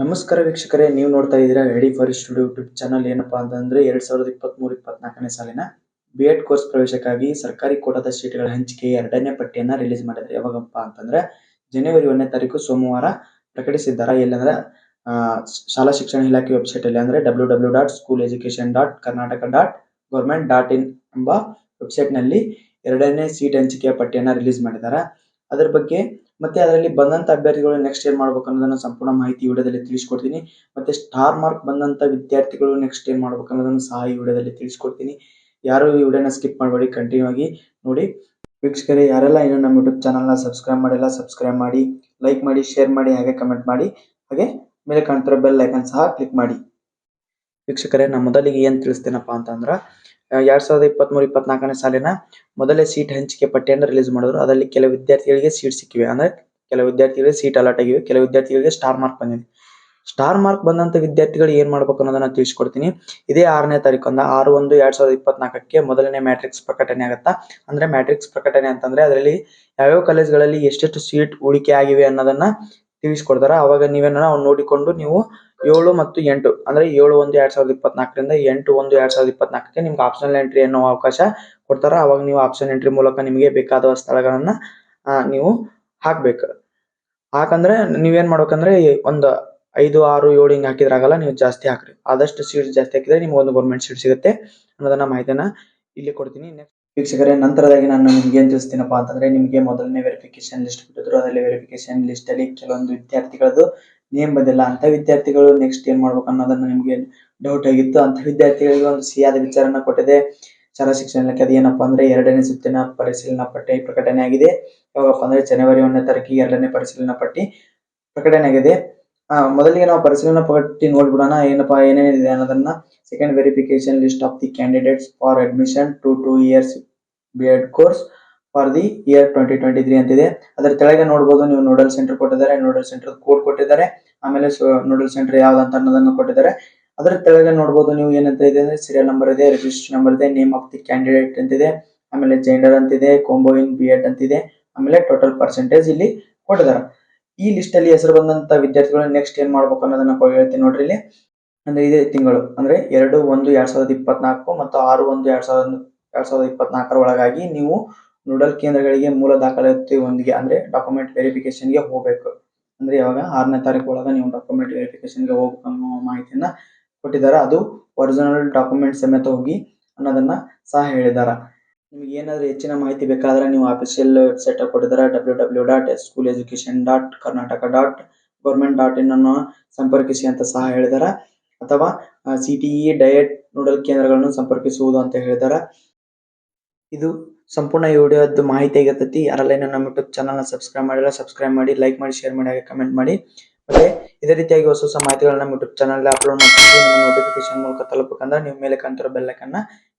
ನಮಸ್ಕಾರ ವೀಕ್ಷಕರೇ, ನೀವು ನೋಡ್ತಾ ಇದ್ದೀರಾ ready for studio YouTube channel ಏನಪ್ಪಾ ಅಂತಂದ್ರೆ ಎರಡ್ ಸಾವಿರದ ಇಪ್ಪತ್ಮೂರು, ಇಪ್ಪತ್ನಾಲ್ಕನೇ ಸಾಲಿನ ಬಿ ಎಡ್ ಕೋರ್ಸ್ ಪ್ರವೇಶಕ್ಕಾಗಿ ಸರ್ಕಾರಿ ಕೋಟಾದ ಸೀಟ್ಗಳ ಹಂಚಿಕೆ ಎರಡನೇ ಪಟ್ಟಿಯನ್ನ ರಿಲೀಸ್ ಮಾಡಿದ್ದಾರೆ ಯಾವಾಗಪ್ಪ ಅಂತಂದ್ರೆ ಜನವರಿ ಒಂದನೇ ತಾರೀಕು ಸೋಮವಾರ ಪ್ರಕಟಿಸಿದ್ದಾರೆ. ಎಲ್ಲಂದ್ರೆ ಶಾಲಾ ಶಿಕ್ಷಣ ಇಲಾಖೆ ವೆಬ್ಸೈಟ್ ಅಲ್ಲಿ ಅಂದ್ರೆ W W dot school education dot Karnataka dot government dot in ಎಂಬ ವೆಬ್ಸೈಟ್ನಲ್ಲಿ ಎರಡನೇ ಸೀಟ್ ಹಂಚಿಕೆಯ ಪಟ್ಟಿಯನ್ನ ರಿಲೀಸ್ ಮಾಡಿದ್ದಾರೆ. ಅದರ ಬಗ್ಗೆ ಮತ್ತೆ ಅದರಲ್ಲಿ ಬಂದಂತ ಅಭ್ಯರ್ಥಿಗಳು ನೆಕ್ಸ್ಟ್ ಏನ್ ಮಾಡ್ಬೇಕು ಅನ್ನೋದನ್ನ ಸಂಪೂರ್ಣ ಮಾಹಿತಿ ವಿಡಿಯೋದಲ್ಲಿ ತಿಳಿಸ್ಕೊಡ್ತೀನಿ. ಮತ್ತೆ ಸ್ಟಾರ್ ಮಾರ್ಕ್ ಬಂದಂತ ವಿದ್ಯಾರ್ಥಿಗಳು ನೆಕ್ಸ್ಟ್ ಏನ್ ಮಾಡ್ಬೇಕು ಅನ್ನೋದನ್ನ ಸಹ ಈ ವಿಡಿಯೋದಲ್ಲಿ ತಿಳಿಸ್ಕೊಡ್ತೀನಿ. ಯಾರು ಈ ವಿಡಿಯೋನ ಸ್ಕಿಪ್ ಮಾಡಬೇಡಿ ಕಂಟಿನ್ಯೂ ಆಗಿ ನೋಡಿ. ವೀಕ್ಷಕರೇ, ಯಾರೆಲ್ಲ ಇನ್ನೂ ನಮ್ಮ ಯೂಟ್ಯೂಬ್ ಚಾನಲ್ನ ಸಬ್ಸ್ಕ್ರೈಬ್ ಮಾಡಿಲ್ಲ ಸಬ್ಸ್ಕ್ರೈಬ್ ಮಾಡಿ ಲೈಕ್ ಮಾಡಿ ಶೇರ್ ಮಾಡಿ, ಹಾಗೆ ಕಮೆಂಟ್ ಮಾಡಿ, ಹಾಗೆ ಮೇಲೆ ಕಾಣ್ತಿರೋ ಬೆಲ್ ಐಕನ್ ಸಹ ಕ್ಲಿಕ್ ಮಾಡಿ. ವೀಕ್ಷಕರೇ, ನಾ ಮೊದಲಿಗೆ ಏನು ತಿಳಿಸ್ತೇನಪ್ಪ ಅಂತಂದ್ರೆ ಎರಡ್ ಸಾವಿರದ ಇಪ್ಪತ್ಮೂರು, ಇಪ್ಪತ್ನಾಲ್ಕನೇ ಸಾಲಿನ ಮೊದಲೇ ಸೀಟ್ ಹಂಚಿಕೆ ಪಟ್ಟಿಯನ್ನು ರಿಲೀಸ್ ಮಾಡಿದ್ರು. ಅದರಲ್ಲಿ ಕೆಲವು ವಿದ್ಯಾರ್ಥಿಗಳಿಗೆ ಸೀಟ್ ಸಿಕ್ಕಿವೆ. ಅಂದ್ರೆ ಕೆಲವು ವಿದ್ಯಾರ್ಥಿಗಳಿಗೆ ಸೀಟ್ ಅಲಾಟ್ ಆಗಿವೆ. ಕೆಲವು ವಿದ್ಯಾರ್ಥಿಗಳಿಗೆ ಸ್ಟಾರ್ ಮಾರ್ಕ್ ಬಂದಿದೆ. ಸ್ಟಾರ್ ಮಾರ್ಕ್ ಬಂದಂತ ವಿದ್ಯಾರ್ಥಿಗಳು ಏನ್ ಮಾಡ್ಬೇಕು ಅನ್ನೋದನ್ನ ತಿಳಿಸ್ಕೊಡ್ತೀನಿ. ಇದೇ ಆರನೇ ತಾರೀಕು ಅಂದ ಆರು ಒಂದು ಎರಡ್ ಸಾವಿರದ ಇಪ್ಪತ್ನಾಲ್ಕಕ್ಕೆ ಮೊದಲನೇ ಮ್ಯಾಟ್ರಿಕ್ಸ್ ಪ್ರಕಟಣೆ ಆಗುತ್ತಾ? ಅಂದ್ರೆ ಮ್ಯಾಟ್ರಿಕ್ಸ್ ಪ್ರಕಟಣೆ ಅಂತಂದ್ರೆ ಅದರಲ್ಲಿ ಯಾವ್ಯಾವ ಕಾಲೇಜ್ಗಳಲ್ಲಿ ಎಷ್ಟೆಷ್ಟು ಸೀಟ್ ಉಳಿಕೆ ಆಗಿವೆ ಅನ್ನೋದನ್ನ ತಿಳಿಸ್ಕೊಡ್ತಾರ. ಅವಾಗ ನೀವೇನ ನಾವು ನೋಡಿಕೊಂಡು ನೀವು ಏಳು ಮತ್ತು ಎಂಟು, ಅಂದ್ರೆ ಏಳು ಒಂದು ಎರಡು ಸಾವಿರದ ಇಪ್ಪತ್ನಾಲ್ಕರಿಂದ ಎಂಟು ಒಂದು ಎರಡ್ ಸಾವಿರದ ಇಪ್ಪತ್ನಾಲ್ಕಕ್ಕೆ ನಿಮ್ಗೆ ಆಪ್ಷನಲ್ ಎಂಟ್ರಿ ಅನ್ನೋ ಅವಕಾಶ ಕೊಡ್ತಾರ. ಅವಾಗ ನೀವು ಆಪ್ಷನ್ ಎಂಟ್ರಿ ಮೂಲಕ ನಿಮಗೆ ಬೇಕಾದ ಸ್ಥಳಗಳನ್ನ ನೀವು ಹಾಕ್ಬೇಕು. ಹಾಕಂದ್ರೆ ನೀವೇನ್ ಮಾಡ್ಬೇಕಂದ್ರೆ ಒಂದು ಐದು, ಆರು, ಏಳು ಹಿಂಗ್ ಹಾಕಿದ್ರಾಗಲ್ಲ ನೀವು ಜಾಸ್ತಿ ಹಾಕ್ರಿ. ಆದಷ್ಟು ಸೀಟ್ ಜಾಸ್ತಿ ಹಾಕಿದ್ರೆ ನಿಮ್ಗೆ ಒಂದು ಗೌರ್ಮೆಂಟ್ ಸೀಟ್ ಸಿಗುತ್ತೆ ಅನ್ನೋದನ್ನ ಮಾಹಿತಿನ ಇಲ್ಲಿ ಕೊಡ್ತೀನಿ. ನೆಕ್ಸ್ಟ್ ವೀಕ್ಷಕರೇ, ನಂತರದಾಗಿ ನಾನು ನಿಮ್ಗೆ ಏನ್ ತಿಳಿಸ್ತೀನಪ್ಪ ಅಂತಂದ್ರೆ ನಿಮಗೆ ಮೊದಲನೇ ವೆರಿಫಿಕೇಶನ್ ಲಿಸ್ಟ್ ಬಿಟ್ಟಿದ್ರು ಅದರಲ್ಲಿ ವೆರಿಫಿಕೇಶನ್ ಲಿಸ್ಟ್ ಅಲ್ಲಿ ಕೆಲವೊಂದು ವಿದ್ಯಾರ್ಥಿಗಳದ್ದು ನೇಮ್ ಬಂದಿಲ್ಲ ಅಂತ ವಿದ್ಯಾರ್ಥಿಗಳು ನೆಕ್ಸ್ಟ್ ಏನ್ ಮಾಡ್ಬೇಕು ಅನ್ನೋದನ್ನ ನಿಮ್ಗೆ ಡೌಟ್ ಆಗಿತ್ತು. ಅಂತ ವಿದ್ಯಾರ್ಥಿಗಳಿಗೆ ಒಂದು ಸಿಹಿಯಾದ ವಿಚಾರನ ಕೊಟ್ಟಿದೆ. ಶಾಲಾ ಶಿಕ್ಷಣ ಇಲಾಖೆ ಅದು ಏನಪ್ಪಾ ಅಂದ್ರೆ ಎರಡನೇ ಸುತ್ತಿನ ಪರಿಶೀಲನಾ ಪಟ್ಟಿ ಪ್ರಕಟಣೆ ಆಗಿದೆ. ಯಾವಾಗಪ್ಪ ಅಂದ್ರೆ ಜನವರಿ ಒಂದನೇ ತಾರೀಕಿಗೆ ಎರಡನೇ ಪರಿಶೀಲನಾ ಪಟ್ಟಿ ಪ್ರಕಟಣೆ ಆಗಿದೆ. ಆ, ಮೊದಲಿಗೆ ನಾವು ಪರಿಶೀಲನಾ ಪಟ್ಟಿ ನೋಡ್ಬಿಡೋಣ. ಏನಪ್ಪಾ ಏನೇನಿದೆ ಅನ್ನೋದನ್ನ second verification list of the candidates for admission to two years B Ed course for the year twenty twenty three ಅಂತಿದೆ. ಅದರ ಕೆಳಗೆ ನೋಡಬಹುದು ನೀವು ನೋಡಲ್ ಸೆಂಟರ್ ಕೊಟ್ಟಿದ್ದಾರೆ ನೋಡಲ್ ಸೆಂಟರ್ ಕೋಡ್ ಕೊಟ್ಟಿದ್ದಾರೆ. ಆಮೇಲೆ ನೋಡಲ್ ಸೆಂಟರ್ ಯಾವ್ದಂತ ಅನ್ನೋದನ್ನು ಕೊಟ್ಟಿದ್ದಾರೆ. ಅದರ ಕೆಳಗೆ ನೋಡಬಹುದು ನೀವು ಏನಂತ ಇದೆ ಅಂದ್ರೆ ಸೀರಿಯಲ್ ನಂಬರ್ ಇದೆ ರಿಜಿಸ್ಟರ್ ನಂಬರ್ ಇದೆ ನೇಮ್ ಆಫ್ ದಿ ಕ್ಯಾಂಡಿಡೇಟ್ ಅಂತಿದೆ. ಆಮೇಲೆ ಜೆಂಡರ್ ಅಂತಿದೆ ಕೊಂಬೋ ಇನ್ ಬಿ ಎಡ್ ಅಂತಿದೆ. ಆಮೇಲೆ ಟೋಟಲ್ ಪರ್ಸೆಂಟೇಜ್ ಇಲ್ಲಿ ಕೊಟ್ಟಿದ್ದಾರೆ. ಈ ಲಿಸ್ಟ್ ಅಲ್ಲಿ ಹೆಸರು ಬಂದಂತ ವಿದ್ಯಾರ್ಥಿಗಳು ನೆಕ್ಸ್ಟ್ ಏನ್ ಮಾಡ್ಬೇಕು ಅನ್ನೋದನ್ನ ಹೇಳ್ತೀನಿ ನೋಡ್ರಿ ಇಲ್ಲಿ. ಅಂದ್ರೆ ಇದೇ ತಿಂಗಳು, ಅಂದ್ರೆ ಎರಡು ಒಂದು ಎರಡ್ ಸಾವಿರದ ಇಪ್ಪತ್ನಾಲ್ಕು ಮತ್ತು ಆರು ಒಂದು ಎರಡ್ ಸಾವಿರದ ಎರಡ್ ಸಾವಿರದ ಇಪ್ಪತ್ನಾಲ್ಕರ ಒಳಗಾಗಿ ನೀವು ನೋಡಲ್ ಕೇಂದ್ರಗಳಿಗೆ ಮೂಲ ದಾಖಲಾತಿಯೊಂದಿಗೆ ಅಂದ್ರೆ ಡಾಕ್ಯುಮೆಂಟ್ ವೆರಿಫಿಕೇಶನ್ಗೆ ಹೋಗ್ಬೇಕು. ಅಂದ್ರೆ ಯಾವಾಗ ಆರನೇ ತಾರೀಕು ಒಳಗ ನೀವು ಡಾಕ್ಯುಮೆಂಟ್ ವೆರಿಫಿಕೇಶನ್ಗೆ ಹೋಗ್ಬೇಕು ಅನ್ನೋ ಮಾಹಿತಿಯನ್ನ ಕೊಟ್ಟಿದ್ದಾರೆ ಅದು ಒರಿಜಿನಲ್ ಡಾಕ್ಯುಮೆಂಟ್ ಸಮೇತ ಹೋಗಿ ಅನ್ನೋದನ್ನ ಸಹ ಹೇಳಿದ್ದಾರೆ ನಿಮ್ಗೆ ಏನಾದ್ರು ಹೆಚ್ಚಿನ ಮಾಹಿತಿ ಬೇಕಾದ್ರೆ ನೀವು ಅಫಿಷಿಯಲ್ ವೆಬ್ಸೈಟ್ ಕೊಟ್ಟಿದ್ದಾರೆ W W dot school education dot Karnataka dot government dot in ಅನ್ನು ಸಂಪರ್ಕಿಸಿ ಅಂತ ಸಹ ಹೇಳಿದ್ದಾರೆ ಅಥವಾ C T E DIET nodal ಕೇಂದ್ರಗಳನ್ನು ಸಂಪರ್ಕಿಸುವುದು ಅಂತ ಹೇಳಿದ್ದಾರೆ ಇದು ಸಂಪೂರ್ಣ ಈ ಮಾಹಿತಿ ಆಗಿರ್ತೈತಿ. ಯಾರೆಲ್ಲ ಇನ್ನ ನಮ್ಮ ಯೂಟ್ಯೂಬ್ನ ಸಬ್ಸ್ಕ್ರೈಬ್ ಮಾಡಿಲ್ಲ ಸಬ್ಸ್ಕ್ರೈಬ್ ಮಾಡಿ ಲೈಕ್ ಮಾಡಿ ಶೇರ್ ಮಾಡಿ, ಹಾಗೆ ಕಮೆಂಟ್ ಮಾಡಿ. ಮತ್ತೆ ಇದೇ ರೀತಿಯಾಗಿ ಹೊಸ ಹೊಸ ಮಾಹಿತಿಗಳನ್ನ ಯೂಟ್ಯೂಬ್ ಚಾನಲ್ ಅಪ್ಲೋಡ್ ಮಾಡ್ತೀವಿ. ನೋಟಿಫಿಕೇಶನ್ ಮೂಲಕ ತಲುಪಬೇಕಂದ್ರೆ ನೀವು ಮೇಲೆ ಕಾಣ್ತಿರೋ ಬೆಲ್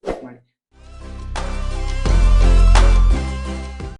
ಕ್ಲಿಕ್ ಮಾಡಿ.